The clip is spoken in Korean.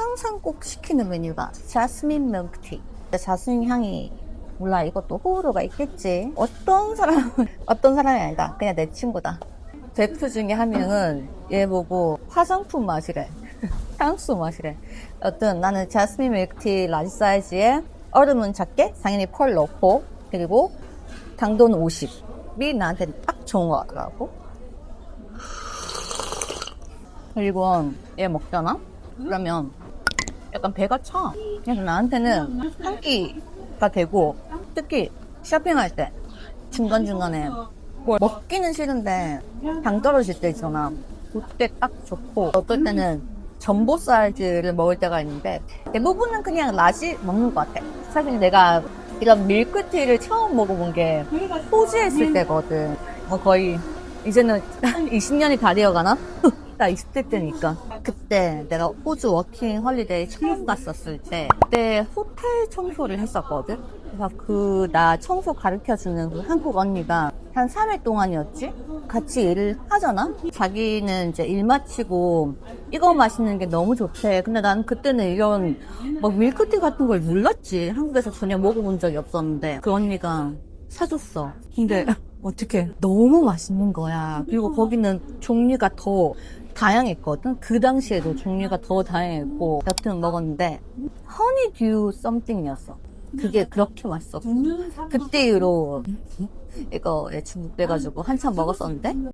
항상 꼭 시키는 메뉴가 자스민 밀크티. 자스민 향이 몰라 이것도 호불호가 있겠지. 어떤 사람은 어떤 사람이 아니다. 그냥 내 친구다. 대표 중에 한 명은 얘 보고 화장품 맛이래. 향수 맛이래. 어떤 나는 자스민 밀크티 라지 사이즈에 얼음은 작게 당연히 펄 넣고 그리고 당도는 50이 나한테 딱 좋은 것 같더라고. 그리고 얘 먹잖아? 그러면 약간 배가 차. 그래서 나한테는 한 끼가 되고 특히 쇼핑할 때 중간중간에 뭘 먹기는 싫은데 당 떨어질 때 있잖아. 그때 딱 좋고 어떨 때는 전보 사이즈를 먹을 때가 있는데 대부분은 그냥 라지 먹는 것 같아. 사실 내가 이런 밀크티를 처음 먹어본 게 호주에 있을 때거든. 뭐 거의 이제는 한 20년이 다 되어가나? 나 20대 때니까. 그때 내가 호주 워킹 홀리데이 처음 갔었을 때, 그때 호텔 청소를 했었거든? 그래서 그, 나 청소 가르쳐 주는 그 한국 언니가 한 3일 동안이었지? 같이 일을 하잖아? 자기는 이제 일 마치고 이거 마시는 게 너무 좋대. 근데 난 그때는 이런 막 밀크티 같은 걸 몰랐지. 한국에서 전혀 먹어본 적이 없었는데. 그 언니가 사줬어. 근데 어떻게 너무 맛있는 거야. 그리고 거기는 종류가 더 다양했거든. 그 당시에도 종류가 더 다양했고 여튼 먹었는데 허니듀 썸띵이었어. 그게 그렇게 맛있었어. 그때 이후로 이거 중독돼가지고 한참 먹었었는데